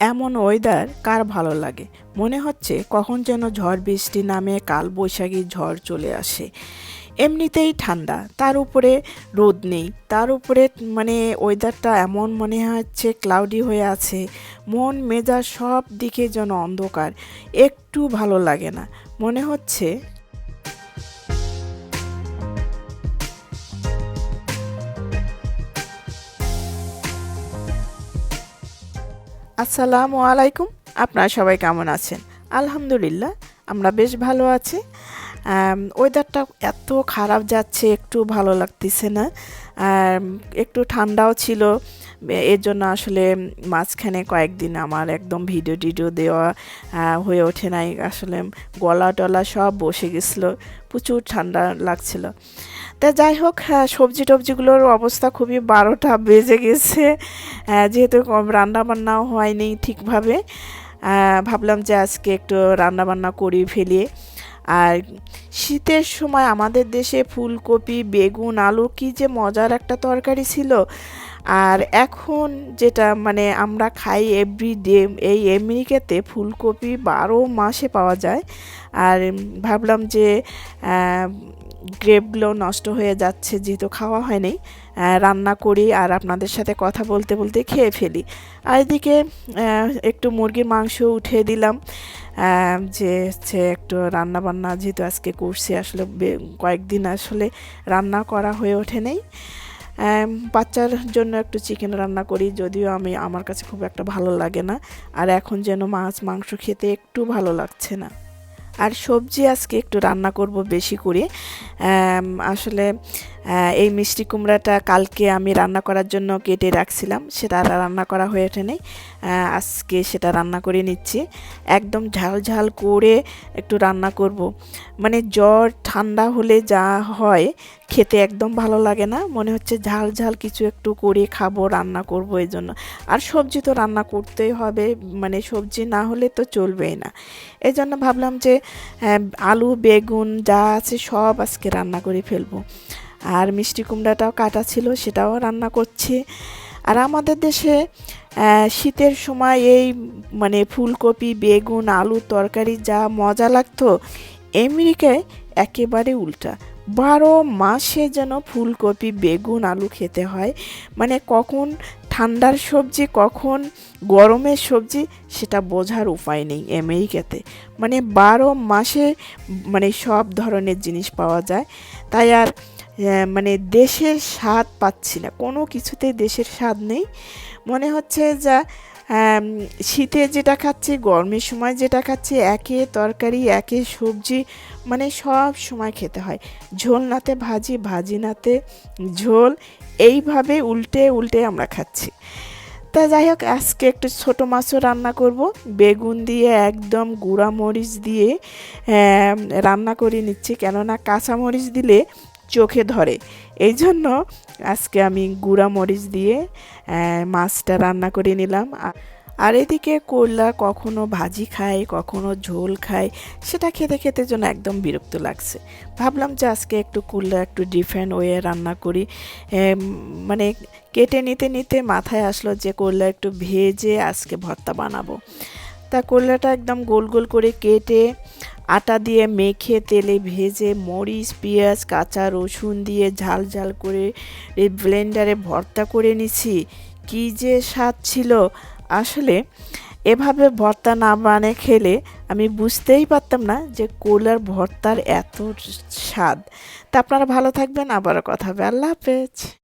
এমন ওয়েদার কার ভালো লাগে? মনে হচ্ছে কখন যেন ঝড় বৃষ্টি নামে কাল বৈশাখী ঝড় চলে আসে। এমনিতেই ঠান্ডা, তার উপরে রোদ নেই, তার উপরে মানে ওয়েদারটা এমন মনে হচ্ছে ক্লাউডি হয়ে আছে, মন মেজাজ সব দিকে যেন অন্ধকার, একটু ভালো লাগে না। মনে হচ্ছে আসসালামু আলাইকুম। আপনারা সবাই কেমন আছেন? আলহামদুলিল্লাহ আমরা বেশ ভালো আছি। ওয়েদারটা এত খারাপ যাচ্ছে একটু ভালো লাগতেছে না। আম, একটু ঠান্ডাও ছিল। এর জন্য আসলে মাঝখানে কয়েকদিন আমার একদম ভিডিও টিডিও দেওয়া হয়ে ওঠে নাই। আসলে গলা টলা সব বসে গেছিল প্রচুর ঠান্ডা লাগছিল। তা যাই হোক সবজি টবজিগুলোর অবস্থা খুবই বারোটা বেজে গেছে। যেহেতু রান্না বান্নাও হয়নি ঠিকভাবে ভাবলাম যে আজকে একটু রান্না বান্না করি ফেলি আর শীতের সময় আমাদের দেশে ফুলকপি, বেগুন, আলু কি যে মজার একটা তরকারি ছিল। আর এখন যেটা মানে আমরা খাই এভরি ডে এই আমেরিকাতে ফুলকপি বারো মাসে পাওয়া যায়। আর ভাবলাম যে গ্রেপগুলো নষ্ট হয়ে যাচ্ছে যেহেতু খাওয়া হয়নি। রান্না করি আর আপনাদের সাথে কথা বলতে বলতে খেয়ে ফেলি। আর এদিকে একটু মুরগির মাংস উঠিয়ে দিলাম। যে হচ্ছে একটু রান্না বান্না যেহেতু আজকে করছি, আসলে কয়েকদিন আসলে রান্না করা হয়ে ওঠে নেই। বাচ্চার জন্য একটু চিকেন রান্না করি, যদিও আমি, আমার কাছে খুব একটা ভালো লাগে না। আর এখন যেন মাছ, মাংস খেতে একটু ভালো লাগছে না। আর সবজি আজকে একটু রান্না করব বেশি করে। আসলে এই মিষ্টি কুমড়াটা কালকে আমি রান্না করার জন্য কেটে রাখছিলাম, সেটা আর রান্না করা হয়ে ওঠেনি আজকে সেটা রান্না করে নিচ্ছি। একদম ঝাল ঝাল করে একটু রান্না করব। মানে জ্বর ঠান্ডা হলে যা হয় খেতে একদম ভালো লাগে না। মনে হচ্ছে ঝাল ঝাল কিছু একটু করে খাব, রান্না করব এই জন্য আর সবজি তো রান্না করতেই হবে মানে সবজি না হলে তো চলবেই না। এই জন্য ভাবলাম যে আলু, বেগুন যা আছে সব আজকে রান্না করে ফেলব। আর মিষ্টি কুমড়াটাও কাটা ছিল, সেটাও রান্না করছি। আর আমাদের দেশে শীতের সময় এই মানে ফুলকপি, বেগুন, আলু, তরকারি যা মজা লাগতো আমেরিকায় একেবারে উল্টা। বারো মাসে যেন ফুলকপি, বেগুন, আলু খেতে হয়। মানে কখন ঠান্ডার সবজি, কখন গরমের সবজি, সেটা বোঝার উপায় নেই আমেরিকাতে। মানে বারো মাসে মানে সব ধরনের জিনিস পাওয়া যায়। তাই আর মানে দেশের স্বাদ পাচ্ছি না। কোনো কিছুতেই দেশের স্বাদ নেই। মনে হচ্ছে যা শীতে যেটা খাচ্ছি, গরমের সময় যেটা খাচ্ছি, একে তরকারি, একে সবজি মানে সব সময় খেতে হয়। ঝোল নাতে ভাজি ভাজি নাতে ঝোল, এইভাবে উল্টে উল্টে আমরা খাচ্ছি। তা যাই হোক, আজকে একটু ছোটো মাছও রান্না করব। বেগুন দিয়ে একদম গুঁড়া মরিচ দিয়ে রান্না করে নিচ্ছি। কেননা কাঁচা মরিচ দিলে চোখে ধরে। এই জন্য আজকে আমি গুঁড়া মরিচ দিয়ে মাছটা রান্না করে নিলাম। আর এদিকে করলা কখনো ভাজি খায়, কখনো ঝোল খায়, সেটা খেতে খেতে যেন একদম বিরক্ত লাগছে। ভাবলাম যে আজকে একটু করলা একটু ডিফারেন্ট ওয়ে রান্না করি। মানে কেটে নিতে নিতে মাথায় আসলো যে করলা একটু ভেজে আজকে ভর্তা বানাবো। তা করলাটা একদম গোল গোল করে কেটে আটা দিয়ে মেখে, তেলে ভেজে মরিচ, পেঁয়াজ, কাঁচা রসুন দিয়ে ঝাল ঝাল করে ব্লেন্ডারে ভর্তা করে নিছি। কি যে স্বাদ ছিল। আসলে এভাবে ভর্তা না বানিয়ে খেলে আমি বুঝতেই পারতাম না যে কোলার ভর্তার এত স্বাদ। তা আপনারা ভালো থাকবেন, আবারও কথা হবে। আল্লাহ হাফেজ।